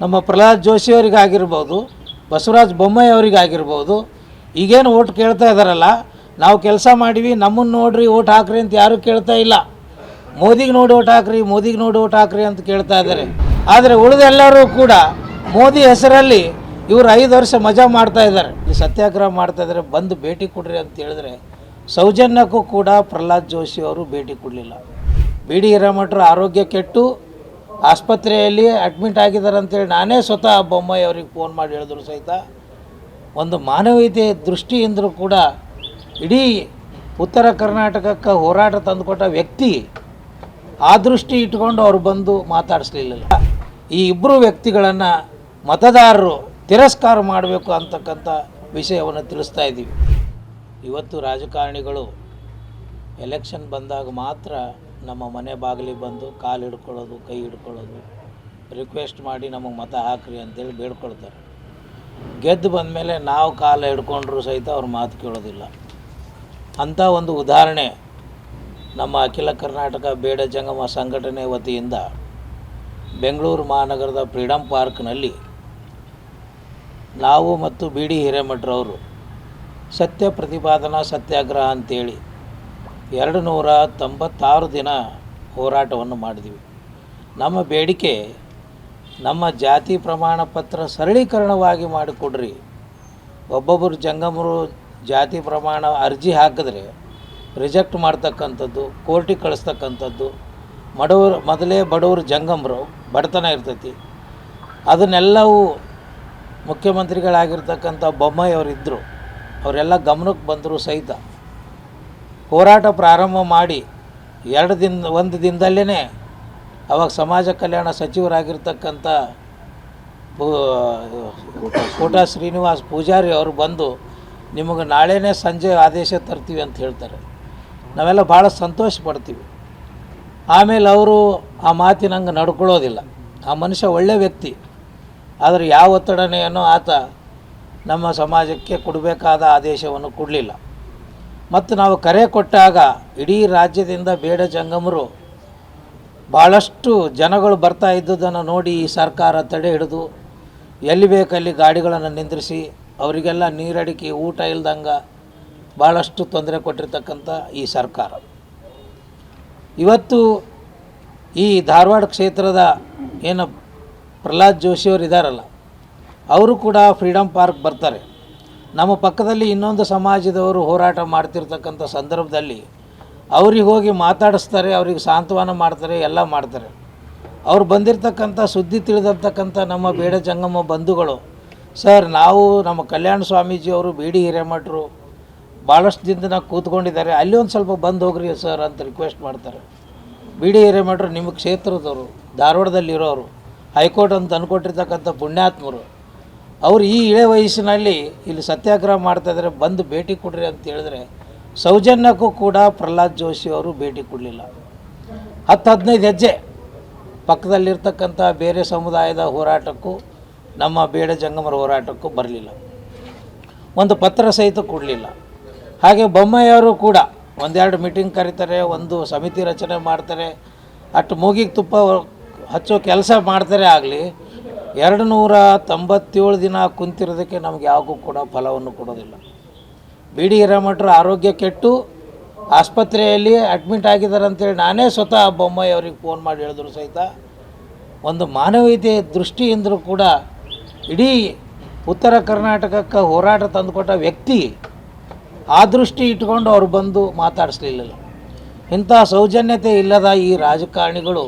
ನಮ್ಮ ಪ್ರಹ್ಲಾದ್ ಜೋಶಿ ಅವರಿಗಾಗಿರ್ಬೋದು, ಬಸವರಾಜ್ ಬೊಮ್ಮಾಯಿ ಅವರಿಗಾಗಿರ್ಬೋದು, ಈಗೇನು ಓಟ್ ಕೇಳ್ತಾ ಇದ್ದಾರಲ್ಲ ನಾವು ಕೆಲಸ ಮಾಡಿವಿ, ನಮ್ಮನ್ನು ನೋಡ್ರಿ, ಓಟ್ ಹಾಕ್ರಿ ಅಂತ ಯಾರೂ ಕೇಳ್ತಾ ಇಲ್ಲ. ಮೋದಿಗೆ ನೋಡಿ ಓಟ್ ಹಾಕ್ರಿ, ಮೋದಿಗೆ ನೋಡಿ ಓಟ್ ಹಾಕ್ರಿ ಅಂತ ಕೇಳ್ತಾ ಇದ್ದಾರೆ ಆದರೆ ಉಳಿದೆಲ್ಲರೂ ಕೂಡ ಮೋದಿ ಹೆಸರಲ್ಲಿ ಇವರು ಐದು ವರ್ಷ ಮಜಾ ಮಾಡ್ತಾ ಇದ್ದಾರೆ ಈ ಸತ್ಯಾಗ್ರಹ ಮಾಡ್ತಾ ಇದ್ದಾರೆ ಬಂದು ಭೇಟಿ ಕೊಡ್ರಿ ಅಂತ ಹೇಳಿದ್ರೆ ಸೌಜನ್ಯಕ್ಕೂ ಕೂಡ ಪ್ರಹ್ಲಾದ್ ಜೋಶಿ ಅವರು ಭೇಟಿ ಕೊಡಲಿಲ್ಲ. ಬಿ ಡಿ ಆರೋಗ್ಯ ಕೆಟ್ಟು ಆಸ್ಪತ್ರೆಯಲ್ಲಿ ಅಡ್ಮಿಟ್ ಆಗಿದ್ದಾರೆ ಅಂತೇಳಿ ನಾನೇ ಸ್ವತಃ ಬೊಮ್ಮಾಯಿ ಅವ್ರಿಗೆ ಫೋನ್ ಮಾಡಿ ಹೇಳಿದ್ರು ಸಹಿತ. ಒಂದು ಮಾನವೀಯತೆ ದೃಷ್ಟಿಯಿಂದಲೂ ಕೂಡ ಇಡೀ ಉತ್ತರ ಕರ್ನಾಟಕಕ್ಕೆ ಹೋರಾಟ ತಂದುಕೊಟ್ಟ ವ್ಯಕ್ತಿ ಆ ದೃಷ್ಟಿ ಇಟ್ಕೊಂಡು ಅವ್ರು ಬಂದು ಮಾತಾಡಿಸ್ಲಿಲ್ಲ. ಈ ಇಬ್ಬರು ವ್ಯಕ್ತಿಗಳನ್ನು ಮತದಾರರು ತಿರಸ್ಕಾರ ಮಾಡಬೇಕು ಅಂತಕ್ಕಂಥ ವಿಷಯವನ್ನು ತಿಳಿಸ್ತಾ ಇದ್ದೀವಿ. ಇವತ್ತು ರಾಜಕಾರಣಿಗಳು ಎಲೆಕ್ಷನ್ ಬಂದಾಗ ಮಾತ್ರ ನಮ್ಮ ಮನೆ ಬಾಗಿಲಿಗೆ ಬಂದು ಕಾಲು ಹಿಡ್ಕೊಳ್ಳೋದು, ಕೈ ಹಿಡ್ಕೊಳ್ಳೋದು ರಿಕ್ವೆಸ್ಟ್ ಮಾಡಿ ನಮಗೆ ಮತ ಹಾಕ್ರಿ ಅಂತೇಳಿ ಬೇಡ್ಕೊಳ್ತಾರೆ. ಗೆದ್ದು ಬಂದಮೇಲೆ ನಾವು ಕಾಲು ಹಿಡ್ಕೊಂಡ್ರು ಸಹಿತ ಅವ್ರ ಮಾತು ಕೇಳೋದಿಲ್ಲ. ಅಂಥ ಒಂದು ಉದಾಹರಣೆ ನಮ್ಮ ಅಖಿಲ ಕರ್ನಾಟಕ ಬೇಡ ಜಂಗಮ ಸಂಘಟನೆ ವತಿಯಿಂದ ಬೆಂಗಳೂರು ಮಹಾನಗರದ ಫ್ರೀಡಮ್ ಪಾರ್ಕ್ನಲ್ಲಿ ನಾವು ಮತ್ತು ಬಿ ಡಿ ಹಿರೇಮಠರವರು ಸತ್ಯ ಪ್ರತಿಪಾದನಾ ಸತ್ಯಾಗ್ರಹ ಅಂತೇಳಿ ಎರಡು ನೂರ ತೊಂಬತ್ತಾರು ದಿನ ಹೋರಾಟವನ್ನು ಮಾಡಿದ್ವಿ. ನಮ್ಮ ಬೇಡಿಕೆ, ನಮ್ಮ ಜಾತಿ ಪ್ರಮಾಣ ಪತ್ರ ಸರಳೀಕರಣವಾಗಿ ಮಾಡಿಕೊಡ್ರಿ. ಒಬ್ಬೊಬ್ಬರು ಜಂಗಮರು ಜಾತಿ ಪ್ರಮಾಣ ಅರ್ಜಿ ಹಾಕಿದ್ರೆ ರಿಜೆಕ್ಟ್ ಮಾಡ್ತಕ್ಕಂಥದ್ದು ಕೋರ್ಟಿಗೆ ಕಳಿಸ್ತಕ್ಕಂಥದ್ದು, ಬಡವರು, ಮೊದಲೇ ಬಡವರು ಜಂಗಮರು, ಬಡತನ ಇರ್ತೈತಿ. ಅದನ್ನೆಲ್ಲವೂ ಮುಖ್ಯಮಂತ್ರಿಗಳಾಗಿರ್ತಕ್ಕಂಥ ಬೊಮ್ಮಾಯಿ ಅವರಿದ್ದರು ಅವರೆಲ್ಲ ಗಮನಕ್ಕೆ ಬಂದರು ಸಹಿತ. ಹೋರಾಟ ಪ್ರಾರಂಭ ಮಾಡಿ ಎರಡು ದಿನ, ಒಂದು ದಿನದಲ್ಲೇ ಅವಾಗ ಸಮಾಜ ಕಲ್ಯಾಣ ಸಚಿವರಾಗಿರ್ತಕ್ಕಂಥ ಪೂ- ಕೋಟ ಶ್ರೀನಿವಾಸ್ ಪೂಜಾರಿ ಅವರು ಬಂದು ನಿಮಗೆ ನಾಳೆನೇ ಸಂಜೆ ಆದೇಶ ತರ್ತೀವಿ ಅಂತ ಹೇಳ್ತಾರೆ. ನಾವೆಲ್ಲ ಭಾಳ ಸಂತೋಷ ಪಡ್ತೀವಿ. ಆಮೇಲೆ ಅವರು ಆ ಮಾತಿನಂಗೆ ನಡ್ಕೊಳ್ಳೋದಿಲ್ಲ. ಆ ಮನುಷ್ಯ ಒಳ್ಳೆ ವ್ಯಕ್ತಿ. ಆದರೆ ಯಾವ ಒತ್ತಡನೆಯನ್ನು ಆತ ನಮ್ಮ ಸಮಾಜಕ್ಕೆ ಕೊಡಬೇಕಾದ ಆದೇಶವನ್ನು ಕೊಡಲಿಲ್ಲ. ಮತ್ತು ನಾವು ಕರೆ ಕೊಟ್ಟಾಗ ಇಡೀ ರಾಜ್ಯದಿಂದ ಬೇಡ ಜಂಗಮರು ಭಾಳಷ್ಟು ಜನಗಳು ಬರ್ತಾ ಇದ್ದುದನ್ನು ನೋಡಿ ಈ ಸರ್ಕಾರ ತಡೆ ಹಿಡಿದು ಎಲ್ಲಿ ಬೇಕಲ್ಲಿ ಗಾಡಿಗಳನ್ನು ನಿಂದ್ರಿಸಿ, ಅವರಿಗೆಲ್ಲ ನೀರಡಿಕೆ, ಊಟ ಇಲ್ದಂಗೆ ಭಾಳಷ್ಟು ತೊಂದರೆ ಕೊಟ್ಟಿರ್ತಕ್ಕಂಥ ಈ ಸರ್ಕಾರ. ಇವತ್ತು ಈ ಧಾರವಾಡ ಕ್ಷೇತ್ರದ ಏನು ಪ್ರಹ್ಲಾದ್ ಜೋಶಿಯವರು ಇದ್ದಾರಲ್ಲ ಅವರು ಕೂಡ ಫ್ರೀಡಮ್ ಪಾರ್ಕ್ ಬರ್ತಾರೆ. ನಮ್ಮ ಪಕ್ಕದಲ್ಲಿ ಇನ್ನೊಂದು ಸಮಾಜದವರು ಹೋರಾಟ ಮಾಡ್ತಿರ್ತಕ್ಕಂಥ ಸಂದರ್ಭದಲ್ಲಿ ಅವ್ರಿಗೆ ಹೋಗಿ ಮಾತಾಡಿಸ್ತಾರೆ, ಅವ್ರಿಗೆ ಸಾಂತ್ವನ ಮಾಡ್ತಾರೆ, ಎಲ್ಲ ಮಾಡ್ತಾರೆ. ಅವ್ರು ಬಂದಿರತಕ್ಕಂಥ ಸುದ್ದಿ ತಿಳಿದಿರ್ತಕ್ಕಂಥ ನಮ್ಮ ಬೇಡ ಜಂಗಮ ಬಂಧುಗಳು, ಸರ್, ನಾವು ನಮ್ಮ ಕಲ್ಯಾಣ ಸ್ವಾಮೀಜಿಯವರು ಬಿ ಡಿ ಹಿರೇಮಠರು ಭಾಳಷ್ಟು ದಿನದಿಂದ ಕೂತ್ಕೊಂಡಿದ್ದಾರೆ, ಅಲ್ಲಿ ಒಂದು ಸ್ವಲ್ಪ ಬಂದು ಹೋಗ್ರಿ ಸರ್ ಅಂತ ರಿಕ್ವೆಸ್ಟ್ ಮಾಡ್ತಾರೆ. ಬಿ ಡಿ ಹಿರೇಮಠರು ನಿಮ್ಮ ಕ್ಷೇತ್ರದವರು, ಧಾರವಾಡದಲ್ಲಿರೋರು, ಹೈಕೋರ್ಟ್ ಅಂತ ಅಂದ್ಕೊಟ್ಟಿರ್ತಕ್ಕಂಥ ಪುಣ್ಯಾತ್ಮರು ಅವರು ಈ ಇಳೆ ವಯಸ್ಸಿನಲ್ಲಿ ಇಲ್ಲಿ ಸತ್ಯಾಗ್ರಹ ಮಾಡ್ತಾ ಇದ್ದಾರೆ ಬಂದು ಭೇಟಿ ಕೊಡ್ರಿ ಅಂತ ಹೇಳಿದ್ರೆ ಸೌಜನ್ಯಕ್ಕೂ ಕೂಡ ಪ್ರಹ್ಲಾದ್ ಜೋಶಿ ಅವರು ಭೇಟಿ ಕೊಡಲಿಲ್ಲ. ಹತ್ತು ಹದಿನೈದು ಹೆಜ್ಜೆ ಪಕ್ಕದಲ್ಲಿರ್ತಕ್ಕಂಥ ಬೇರೆ ಸಮುದಾಯದ ಹೋರಾಟಕ್ಕೂ, ನಮ್ಮ ಬೇಡ ಜಂಗಮರ ಹೋರಾಟಕ್ಕೂ ಬರಲಿಲ್ಲ. ಒಂದು ಪತ್ರ ಸಹಿತ ಕೊಡಲಿಲ್ಲ. ಹಾಗೆ ಬೊಮ್ಮಯ್ಯವರು ಕೂಡ ಒಂದೆರಡು ಮೀಟಿಂಗ್ ಕರೀತಾರೆ, ಒಂದು ಸಮಿತಿ ರಚನೆ ಮಾಡ್ತಾರೆ. ಅಷ್ಟು ಮೂಗಿಗೆ ತುಪ್ಪ ಹಚ್ಚೋ ಕೆಲಸ ಮಾಡ್ತಾರೆ ಆಗಲಿ ಎರಡು ನೂರ ತೊಂಬತ್ತೇಳು ದಿನ ಕುಂತಿರೋದಕ್ಕೆ ನಮ್ಗೆ ಯಾವಾಗೂ ಕೂಡ ಫಲವನ್ನು ಕೊಡೋದಿಲ್ಲ. ಬಿ ಡಿ ಆರೋಗ್ಯ ಕೆಟ್ಟು ಆಸ್ಪತ್ರೆಯಲ್ಲಿ ಅಡ್ಮಿಟ್ ಆಗಿದ್ದಾರೆ ಅಂತೇಳಿ ನಾನೇ ಸ್ವತಃ ಬೊಮ್ಮಾಯಿ ಅವ್ರಿಗೆ ಫೋನ್ ಮಾಡಿ ಹೇಳಿದ್ರು ಸಹಿತ. ಒಂದು ಮಾನವೀಯತೆ ದೃಷ್ಟಿಯಿಂದಲೂ ಕೂಡ ಇಡೀ ಉತ್ತರ ಕರ್ನಾಟಕಕ್ಕೆ ಹೋರಾಟ ತಂದುಕೊಟ್ಟ ವ್ಯಕ್ತಿ ಆ ದೃಷ್ಟಿ ಇಟ್ಕೊಂಡು ಅವ್ರು ಬಂದು ಮಾತಾಡಿಸ್ಲಿಲ್ಲ. ಇಂಥ ಸೌಜನ್ಯತೆ ಇಲ್ಲದ ಈ ರಾಜಕಾರಣಿಗಳು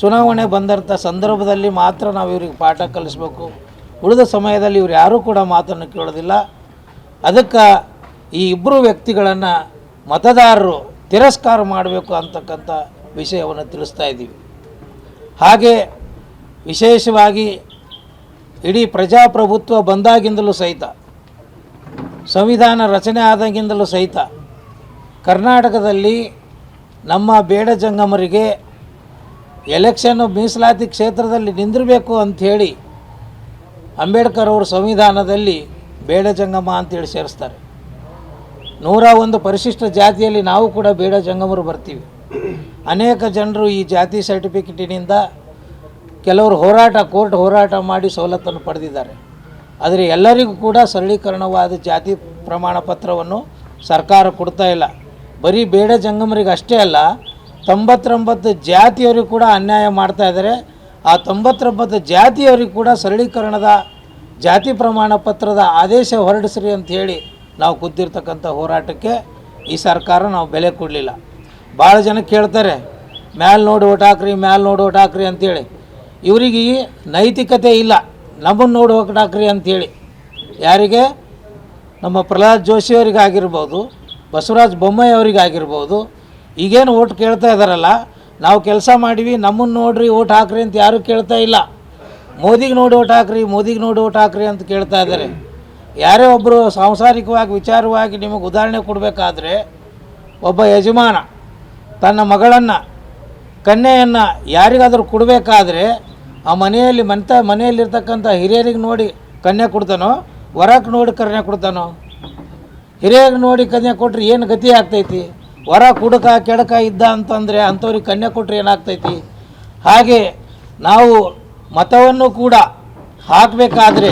ಚುನಾವಣೆ ಬಂದಂಥ ಸಂದರ್ಭದಲ್ಲಿ ಮಾತ್ರ ನಾವು ಇವ್ರಿಗೆ ಪಾಠ ಕಲಿಸ್ಬೇಕು. ಉಳಿದ ಸಮಯದಲ್ಲಿ ಇವ್ರು ಯಾರೂ ಕೂಡ ಮಾತನ್ನು ಕೇಳೋದಿಲ್ಲ. ಅದಕ್ಕೆ ಈ ಇಬ್ಬರು ವ್ಯಕ್ತಿಗಳನ್ನು ಮತದಾರರು ತಿರಸ್ಕಾರ ಮಾಡಬೇಕು ಅಂತಕ್ಕಂಥ ವಿಷಯವನ್ನು ತಿಳಿಸ್ತಾ ಇದ್ದೀವಿ. ಹಾಗೆ ವಿಶೇಷವಾಗಿ ಇಡೀ ಪ್ರಜಾಪ್ರಭುತ್ವ ಬಂದಾಗಿಂದಲೂ ಸಹಿತ, ಸಂವಿಧಾನ ರಚನೆ ಆದಾಗಿಂದಲೂ ಸಹಿತ ಕರ್ನಾಟಕದಲ್ಲಿ ನಮ್ಮ ಬೇಡ ಜಂಗಮರಿಗೆ ಎಲೆಕ್ಷನ್ನು ಮೀಸಲಾತಿ ಕ್ಷೇತ್ರದಲ್ಲಿ ನಿಂದಿರಬೇಕು ಅಂಥೇಳಿ ಅಂಬೇಡ್ಕರ್ ಅವರು ಸಂವಿಧಾನದಲ್ಲಿ ಬೇಡ ಜಂಗಮ ಅಂತೇಳಿ ಸೇರಿಸ್ತಾರೆ. ನೂರ ಒಂದು ಪರಿಶಿಷ್ಟ ಜಾತಿಯಲ್ಲಿ ನಾವು ಕೂಡ ಬೇಡ ಜಂಗಮರು ಬರ್ತೀವಿ. ಅನೇಕ ಜನರು ಈ ಜಾತಿ ಸರ್ಟಿಫಿಕೇಟಿನಿಂದ ಕೆಲವರು ಹೋರಾಟ, ಕೋರ್ಟ್ ಹೋರಾಟ ಮಾಡಿ ಸವಲತ್ತನ್ನು ಪಡೆದಿದ್ದಾರೆ. ಆದರೆ ಎಲ್ಲರಿಗೂ ಕೂಡ ಸರಳೀಕರಣವಾದ ಜಾತಿ ಪ್ರಮಾಣ ಪತ್ರವನ್ನು ಸರ್ಕಾರ ಕೊಡ್ತಾ ಇಲ್ಲ. ಬರೀ ಬೇಡ ಜಂಗಮರಿಗೆ ಅಷ್ಟೇ ಅಲ್ಲ ತೊಂಬತ್ತೊಂಬತ್ತು ಜಾತಿಯವರಿಗೂ ಕೂಡ ಅನ್ಯಾಯ ಮಾಡ್ತಾ ಇದ್ದಾರೆ. ಆ ತೊಂಬತ್ತೊಂಬತ್ತು ಜಾತಿಯವರಿಗೂ ಕೂಡ ಸರಳೀಕರಣದ ಜಾತಿ ಪ್ರಮಾಣ ಪತ್ರದ ಆದೇಶ ಹೊರಡಿಸ್ರಿ ಅಂತ ಹೇಳಿ ನಾವು ಕೂತಿರ್ತಕ್ಕಂಥ ಹೋರಾಟಕ್ಕೆ ಈ ಸರ್ಕಾರ ನಾವು ಬೆಲೆ ಕೊಡಲಿಲ್ಲ. ಭಾಳ ಜನ ಕೇಳ್ತಾರೆ, ಮ್ಯಾಲೆ ನೋಡಿ ಓಟ್ ಹಾಕ್ರಿ, ಮ್ಯಾಲೆ ನೋಡಿ ಓಟ್ ಹಾಕ್ರಿ ಅಂತೇಳಿ ಇವರಿಗೆ ನೈತಿಕತೆ ಇಲ್ಲ ನಮ್ಮನ್ನು ನೋಡಿ ಓಟ್ ಹಾಕ್ರಿ ಅಂತೇಳಿ ಯಾರಿಗೆ? ನಮ್ಮ ಪ್ರಹ್ಲಾದ್ ಜೋಶಿ ಬಸವರಾಜ ಬೊಮ್ಮಾಯಿ ಅವರಿಗಾಗಿರ್ಬೋದು ಈಗೇನು ಓಟ್ ಕೇಳ್ತಾ ಇದ್ದಾರಲ್ಲ ನಾವು ಕೆಲಸ ಮಾಡಿವಿ ನಮ್ಮನ್ನು ನೋಡ್ರಿ ಓಟ್ ಹಾಕ್ರಿ ಅಂತ ಯಾರೂ ಕೇಳ್ತಾ ಇಲ್ಲ. ಮೋದಿಗೆ ನೋಡಿ ಓಟ್ ಹಾಕ್ರಿ, ಮೋದಿಗೆ ನೋಡಿ ಓಟ್ ಹಾಕ್ರಿ ಅಂತ ಕೇಳ್ತಾ ಇದ್ದಾರೆ ಯಾರೇ ಒಬ್ಬರು ಸಾಂಸಾರಿಕವಾಗಿ, ವಿಚಾರವಾಗಿ ನಿಮಗೆ ಉದಾಹರಣೆ ಕೊಡಬೇಕಾದ್ರೆ, ಒಬ್ಬ ಯಜಮಾನ ತನ್ನ ಮಗಳನ್ನು, ಕನ್ಯೆಯನ್ನು ಯಾರಿಗಾದರೂ ಕೊಡಬೇಕಾದ್ರೆ, ಆ ಮನೆಯಲ್ಲಿ ಮಂತ ಮನೆಯಲ್ಲಿರ್ತಕ್ಕಂಥ ಹಿರಿಯರಿಗೆ ನೋಡಿ ಕನ್ಯೆ ಕೊಡ್ತಾನೋ, ವರಕ್ಕೆ ನೋಡಿ ಕನ್ಯೆ ಕೊಡ್ತಾನೋ? ಹಿರಿಯರಿಗೆ ನೋಡಿ ಕನ್ಯೆ ಕೊಟ್ಟರೆ ಏನು ಗತಿ ಆಗ್ತೈತಿ? ವರ ಕುಡಕ ಕೆಡಕ ಇದ್ದ ಅಂತಂದರೆ ಅಂಥವ್ರಿಗೆ ಕನ್ಯೆ ಕೊಟ್ಟರೆ ಏನಾಗ್ತೈತಿ? ಹಾಗೆ ನಾವು ಮತವನ್ನು ಕೂಡ ಹಾಕಬೇಕಾದ್ರೆ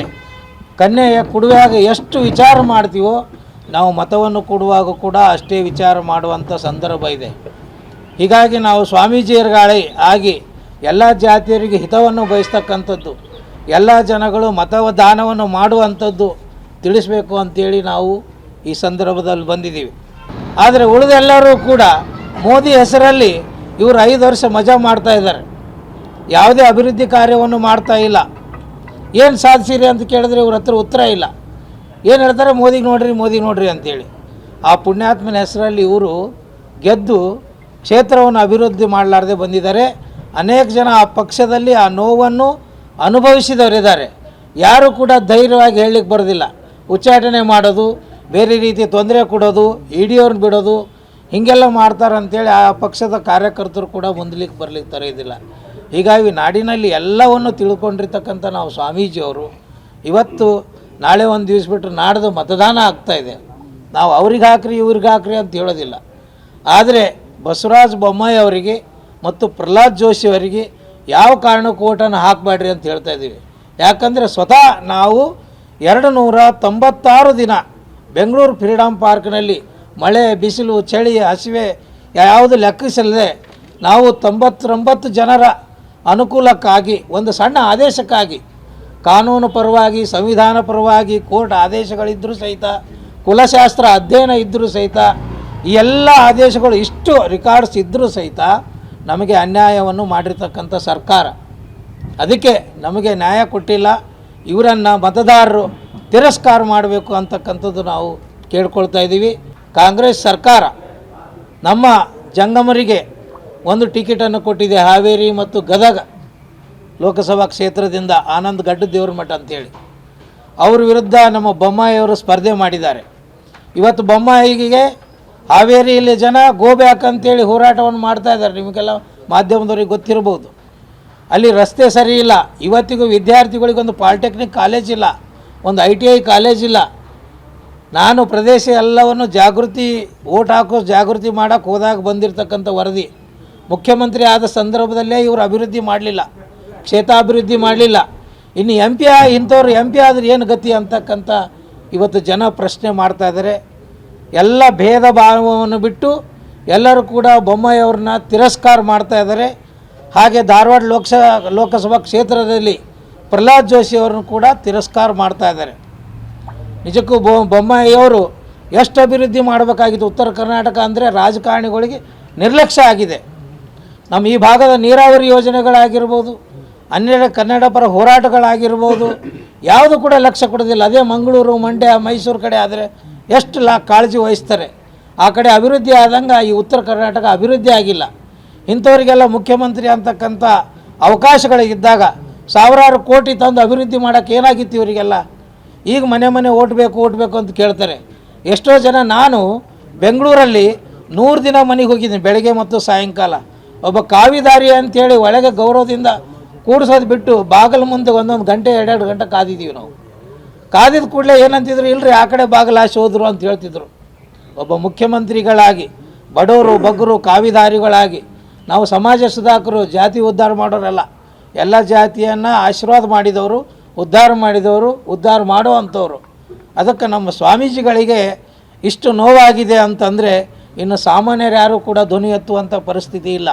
ಕನ್ಯೆಯ ಕೊಡುವಾಗ ಎಷ್ಟು ವಿಚಾರ ಮಾಡ್ತೀವೋ ನಾವು ಮತವನ್ನು ಕೊಡುವಾಗ ಕೂಡ ಅಷ್ಟೇ ವಿಚಾರ ಮಾಡುವಂಥ ಸಂದರ್ಭ ಇದೆ. ಹೀಗಾಗಿ ನಾವು ಸ್ವಾಮೀಜಿಯರ್ಗಾಳಿ ಆಗಿ ಎಲ್ಲ ಜಾತಿಯರಿಗೆ ಹಿತವನ್ನು ಬಯಸ್ತಕ್ಕಂಥದ್ದು, ಎಲ್ಲ ಜನಗಳು ಮತದಾನವನ್ನು ಮಾಡುವಂಥದ್ದು ತಿಳಿಸ್ಬೇಕು ಅಂತೇಳಿ ನಾವು ಈ ಸಂದರ್ಭದಲ್ಲಿ ಬಂದಿದ್ದೀವಿ. ಆದರೆ ಉಳಿದೆಲ್ಲರೂ ಕೂಡ ಮೋದಿ ಹೆಸರಲ್ಲಿ ಇವರು ಐದು ವರ್ಷ ಮಜಾ ಮಾಡ್ತಾ ಇದ್ದಾರೆ. ಯಾವುದೇ ಅಭಿವೃದ್ಧಿ ಕಾರ್ಯವನ್ನು ಮಾಡ್ತಾ ಇಲ್ಲ. ಏನು ಸಾಧಿಸಿರಿ ಅಂತ ಕೇಳಿದ್ರೆ ಇವ್ರ ಹತ್ರ ಉತ್ತರ ಇಲ್ಲ. ಏನು ಹೇಳ್ತಾರೆ? ಮೋದಿಗೆ ನೋಡ್ರಿ ಮೋದಿಗೆ ನೋಡ್ರಿ ಅಂತೇಳಿ. ಆ ಪುಣ್ಯಾತ್ಮನ ಹೆಸರಲ್ಲಿ ಇವರು ಗೆದ್ದು ಕ್ಷೇತ್ರವನ್ನು ಅಭಿವೃದ್ಧಿ ಮಾಡಲಾರ್ದೆ ಬಂದಿದ್ದಾರೆ. ಅನೇಕ ಜನ ಆ ಪಕ್ಷದಲ್ಲಿ ಆ ನೋವನ್ನು ಅನುಭವಿಸಿದವರಿದ್ದಾರೆ. ಯಾರು ಕೂಡ ಧೈರ್ಯವಾಗಿ ಹೇಳಲಿಕ್ಕೆ ಬರೋದಿಲ್ಲ. ಉಚ್ಚಾಟನೆ ಮಾಡೋದು ಬೇರೆ ರೀತಿ ತೊಂದರೆ ಕೊಡೋದು, ಇಡಿಯೋರ್ನ ಬಿಡೋದು, ಹೀಗೆಲ್ಲ ಮಾಡ್ತಾರೆ ಅಂತೇಳಿ ಆ ಪಕ್ಷದ ಕಾರ್ಯಕರ್ತರು ಕೂಡ ಮುಂದಲಿಕ್ಕೆ ಬರ್ಲಿಕ್ಕೆ ತರೆಯೋದಿಲ್ಲ ಹೀಗಾಗಿ ನಾಡಿನಲ್ಲಿ ಎಲ್ಲವನ್ನು ತಿಳ್ಕೊಂಡಿರ್ತಕ್ಕಂಥ ನಾವು ಸ್ವಾಮೀಜಿಯವರು ಇವತ್ತು ನಾಳೆ ಒಂದು ದಿವಸ ಬಿಟ್ಟರೆ ನಾಡ್ದು ಮತದಾನ ಆಗ್ತಾ ಇದೆ. ನಾವು ಅವ್ರಿಗೆ ಹಾಕ್ರಿ, ಇವ್ರಿಗೆ ಹಾಕ್ರಿ ಅಂತ ಹೇಳೋದಿಲ್ಲ. ಆದರೆ ಬಸವರಾಜ ಬೊಮ್ಮಾಯಿ ಅವರಿಗೆ ಮತ್ತು ಪ್ರಹ್ಲಾದ್ ಜೋಶಿ ಅವರಿಗೆ ಯಾವ ಕಾರಣಕ್ಕೂ ಓಟನ್ನು ಹಾಕಬೇಡ್ರಿ ಅಂತ ಹೇಳ್ತಾ ಇದ್ದೀವಿ. ಯಾಕಂದರೆ ಸ್ವತಃ ನಾವು ಎರಡು ನೂರ ತೊಂಬತ್ತಾರು ದಿನ ಬೆಂಗಳೂರು ಫ್ರೀಡಮ್ ಪಾರ್ಕ್ನಲ್ಲಿ ಮಳೆ, ಬಿಸಿಲು, ಚಳಿ, ಹಸಿವೆ ಯಾವುದು ಲೆಕ್ಕಿಸಲ್ಲದೆ ನಾವು ತೊಂಬತ್ತೊಂಬತ್ತು ಜನರ ಅನುಕೂಲಕ್ಕಾಗಿ, ಒಂದು ಸಣ್ಣ ಆದೇಶಕ್ಕಾಗಿ, ಕಾನೂನು ಪರವಾಗಿ, ಸಂವಿಧಾನ ಪರವಾಗಿ, ಕೋರ್ಟ್ ಆದೇಶಗಳಿದ್ದರೂ ಸಹಿತ, ಕುಲಶಾಸ್ತ್ರ ಅಧ್ಯಯನ ಇದ್ದರೂ ಸಹಿತ, ಈ ಎಲ್ಲ ಆದೇಶಗಳು ಇಷ್ಟು ರೆಕಾರ್ಡ್ಸ್ ಇದ್ದರೂ ಸಹಿತ ನಮಗೆ ಅನ್ಯಾಯವನ್ನು ಮಾಡಿರ್ತಕ್ಕಂಥ ಸರ್ಕಾರ. ಅದಕ್ಕೆ ನಮಗೆ ನ್ಯಾಯ ಕೊಟ್ಟಿಲ್ಲ. ಇವರನ್ನು ಮತದಾರರು ತಿರಸ್ಕಾರ ಮಾಡಬೇಕು ಅಂತಕ್ಕಂಥದ್ದು ನಾವು ಕೇಳ್ಕೊಳ್ತಾ ಇದ್ದೀವಿ. ಕಾಂಗ್ರೆಸ್ ಸರ್ಕಾರ ನಮ್ಮ ಜಂಗಮರಿಗೆ ಒಂದು ಟಿಕೆಟನ್ನು ಕೊಟ್ಟಿದೆ. ಹಾವೇರಿ ಮತ್ತು ಗದಗ ಲೋಕಸಭಾ ಕ್ಷೇತ್ರದಿಂದ ಆನಂದ್ ಗಡ್ಡ ದೇವ್ರ ಮಠ ಅಂತೇಳಿ. ಅವ್ರ ವಿರುದ್ಧ ನಮ್ಮ ಬೊಮ್ಮಾಯಿಯವರು ಸ್ಪರ್ಧೆ ಮಾಡಿದ್ದಾರೆ. ಇವತ್ತು ಬೊಮ್ಮಾಯಿಗೆ ಹಾವೇರಿಯಲ್ಲಿ ಜನ ಗೋಬ್ಯಾಕ್ ಅಂತೇಳಿ ಹೋರಾಟವನ್ನು ಮಾಡ್ತಾ ಇದ್ದಾರೆ. ನಿಮಗೆಲ್ಲ ಮಾಧ್ಯಮದವ್ರಿಗೆ ಗೊತ್ತಿರ್ಬೋದು ಅಲ್ಲಿ ರಸ್ತೆ ಸರಿ ಇಲ್ಲ. ಇವತ್ತಿಗೂ ವಿದ್ಯಾರ್ಥಿಗಳಿಗೊಂದು ಪಾಲಿಟೆಕ್ನಿಕ್ ಕಾಲೇಜ್ ಇಲ್ಲ. ಒಂದು ಐ ಟಿ ಐ ಕಾಲೇಜ್ ಇಲ್ಲ. ನಾನು ಪ್ರದೇಶ ಎಲ್ಲವನ್ನು ಜಾಗೃತಿ ಓಟ್ ಹಾಕೋ ಜಾಗೃತಿ ಮಾಡೋಕ್ಕೆ ಹೋದಾಗ ಬಂದಿರತಕ್ಕಂಥ ವರದಿ. ಮುಖ್ಯಮಂತ್ರಿ ಆದ ಸಂದರ್ಭದಲ್ಲೇ ಇವರು ಅಭಿವೃದ್ಧಿ ಮಾಡಲಿಲ್ಲ. ಕ್ಷೇತ್ರಾಭಿವೃದ್ಧಿ ಮಾಡಲಿಲ್ಲ. ಇನ್ನು ಎಂ ಪಿ ಇಂಥವ್ರು ಎಂ ಪಿ ಆದ್ರೆ ಏನು ಗತಿ ಅಂತಕ್ಕಂಥ ಇವತ್ತು ಜನ ಪ್ರಶ್ನೆ ಮಾಡ್ತಾ ಇದ್ದಾರೆ ಎಲ್ಲ ಭೇದ ಭಾವವನ್ನು ಬಿಟ್ಟು ಎಲ್ಲರೂ ಕೂಡ ಬೊಮ್ಮಾಯಿಯವ್ರನ್ನ ತಿರಸ್ಕಾರ ಮಾಡ್ತಾ ಇದ್ದಾರೆ ಹಾಗೆ ಧಾರವಾಡ ಲೋಕಸ, ಲೋಕಸಭಾ ಕ್ಷೇತ್ರದಲ್ಲಿ ಪ್ರಹ್ಲಾದ್ ಜೋಶಿ ಅವರನ್ನು ಕೂಡ ತಿರಸ್ಕಾರ ಮಾಡ್ತಾ ಇದ್ದಾರೆ. ನಿಜಕ್ಕೂ ಬೊ, ಬೊಮ್ಮಾಯಿಯವರು ಎಷ್ಟು ಅಭಿವೃದ್ಧಿ ಮಾಡಬೇಕಾಗಿತ್ತು ಉತ್ತರ ಕರ್ನಾಟಕ ಅಂದರೆ ರಾಜಕಾರಣಿಗಳಿಗೆ ನಿರ್ಲಕ್ಷ್ಯ ಆಗಿದೆ. ನಮ್ಮ ಈ ಭಾಗದ ನೀರಾವರಿ ಯೋಜನೆಗಳಾಗಿರ್ಬೋದು ಅನ್ಯ ಕನ್ನಡ ಪರ ಹೋರಾಟಗಳಾಗಿರ್ಬೋದು, ಯಾವುದು ಕೂಡ ಲಕ್ಷ್ಯ ಕೊಡೋದಿಲ್ಲ. ಅದೇ ಮಂಗಳೂರು, ಮಂಡ್ಯ, ಮೈಸೂರು ಕಡೆ ಆದರೆ ಎಷ್ಟು ಲಾ, ಕಾಳಜಿ ವಹಿಸ್ತಾರೆ. ಆ ಕಡೆ ಅಭಿವೃದ್ಧಿ ಆದಂಗೆ ಈ ಉತ್ತರ ಕರ್ನಾಟಕ ಅಭಿವೃದ್ಧಿ ಆಗಿಲ್ಲ. ಇಂಥವರಿಗೆಲ್ಲ ಮುಖ್ಯಮಂತ್ರಿ ಅಂತಕ್ಕಂಥ ಅವಕಾಶಗಳಿದ್ದಾಗ ಸಾವಿರಾರು ಕೋಟಿ ತಂದು ಅಭಿವೃದ್ಧಿ ಮಾಡೋಕ್ಕೆ ಏನಾಗಿತ್ತು ಇವರಿಗೆಲ್ಲ? ಈಗ ಮನೆ ಮನೆ ಓಟ್ ಬೇಕು ಓಟ್ ಬೇಕು ಅಂತ ಕೇಳ್ತಾರೆ. ಎಷ್ಟೋ ಜನ ನಾನು ಬೆಂಗಳೂರಲ್ಲಿ ನೂರು ದಿನ ಮನೆಗೆ ಹೋಗಿದ್ದೀನಿ, ಬೆಳಗ್ಗೆ ಮತ್ತು ಸಾಯಂಕಾಲ. ಒಬ್ಬ ಕಾವಿದಾರಿ ಅಂತೇಳಿ ಒಳಗೆ ಗೌರವದಿಂದ ಕೂಡಿಸೋದು ಬಿಟ್ಟು ಬಾಗಿಲು ಮುಂದೆ ಒಂದೊಂದು ಗಂಟೆ, ಎರಡೆರಡು ಗಂಟೆ ಕಾದಿದ್ದೀವಿ ನಾವು. ಕಾದಿದ ಕೂಡಲೇ ಏನಂತಿದ್ರು ಇಲ್ಲರಿ ಆ ಕಡೆ ಬಾಗಿಲು ಆಶೆ ಹೋದ್ರು ಅಂತ ಹೇಳ್ತಿದ್ರು. ಒಬ್ಬ ಮುಖ್ಯಮಂತ್ರಿಗಳಾಗಿ, ಬಡವರು, ಬಗ್ಗರು, ಕಾವಿದಾರಿಗಳಾಗಿ, ನಾವು ಸಮಾಜ ಸುಧಾಕರು, ಜಾತಿ ಉದ್ಧಾರ ಮಾಡೋರಲ್ಲ. ಎಲ್ಲ ಜಾತಿಯನ್ನು ಆಶೀರ್ವಾದ ಮಾಡಿದವರು, ಉದ್ಧಾರ ಮಾಡಿದವರು, ಉದ್ಧಾರ ಮಾಡುವಂಥವ್ರು ಅದಕ್ಕೆ ನಮ್ಮ ಸ್ವಾಮೀಜಿಗಳಿಗೆ ಇಷ್ಟು ನೋವಾಗಿದೆ ಅಂತಂದರೆ ಇನ್ನು ಸಾಮಾನ್ಯರು ಯಾರೂ ಕೂಡ ಧ್ವನಿ ಎತ್ತುವಂಥ ಪರಿಸ್ಥಿತಿ ಇಲ್ಲ.